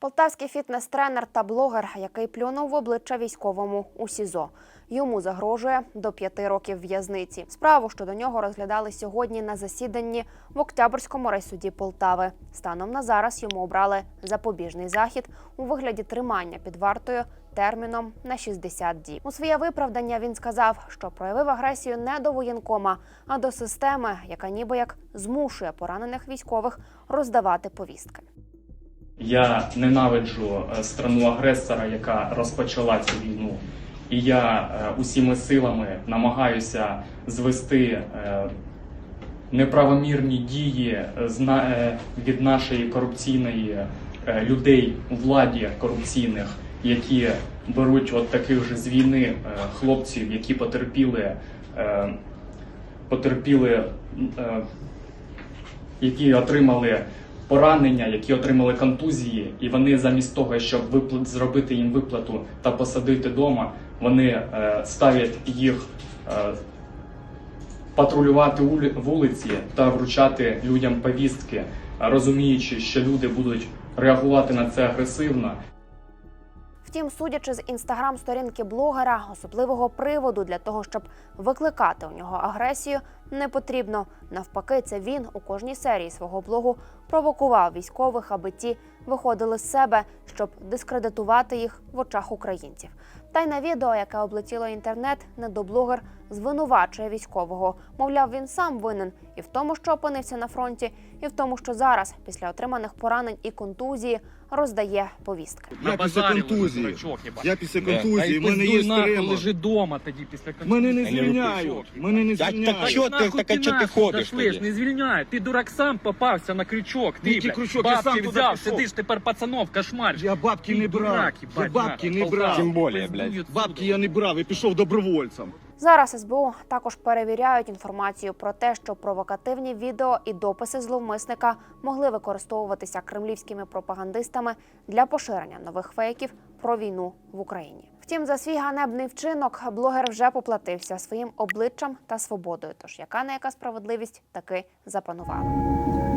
Полтавський фітнес-тренер та блогер, який плюнув в обличчя військовому у СІЗО. Йому загрожує до п'яти років в'язниці. Справу щодо нього розглядали сьогодні на засіданні в Октябрьському райсуді Полтави. Станом на зараз йому обрали запобіжний захід у вигляді тримання під вартою терміном на 60 діб. У своє виправдання він сказав, що проявив агресію не до воєнкома, а до системи, яка ніби як змушує поранених військових роздавати повістки. Я ненавиджу е, страну агресора, яка розпочала цю війну. І я е, усіма силами намагаюся звести е, неправомірні дії від нашої корупційної людей у владі корупційних, які беруть от таких же з війни хлопців, які потерпіли, потерпіли які отримали поранення, які отримали контузії, і вони замість того, щоб виплат зробити їм виплату та посадити вдома, вони е, ставлять їх е, патрулювати вулиці та вручати людям повістки, розуміючи, що люди будуть реагувати на це агресивно. Втім, судячи з інстаграм-сторінки блогера, особливого приводу для того, щоб викликати у нього агресію, не потрібно. Навпаки, це він у кожній серії свого блогу провокував військових, аби ті виходили з себе, щоб дискредитувати їх в очах українців. Та й на відео, яке облетіло інтернет, недоблогер звинувачує військового. Мовляв, він сам винен і в тому, що опинився на фронті, і в тому, що зараз, після отриманих поранень і контузії, роздає повістки. Я після контузії. Я після контузії, в мене є стрема. лежи дома тоді після контузії. Мене не звільняють. Мене не Так, так звільняють. чо ти, так, а ти ходиш тоді? Не звільняє. Ти дурак сам попався на крючок. Ти, Який блядь, крючок? Я бабки сам туди взяв, пішов. сидиш тепер пацанов, кошмар. Я бабки Ти не брав. дурак, Я їбать, бабки нахуй, не брав. Тим более, Пиздуй блядь. Бабки я не брав, я пішов добровольцем. Зараз СБУ також перевіряють інформацію про те, що провокативні відео і дописи зловмисника могли використовуватися кремлівськими пропагандистами для поширення нових фейків про війну в Україні. Втім, за свій ганебний вчинок блогер вже поплатився своїм обличчям та свободою. Тож яка не яка справедливість таки запанувала.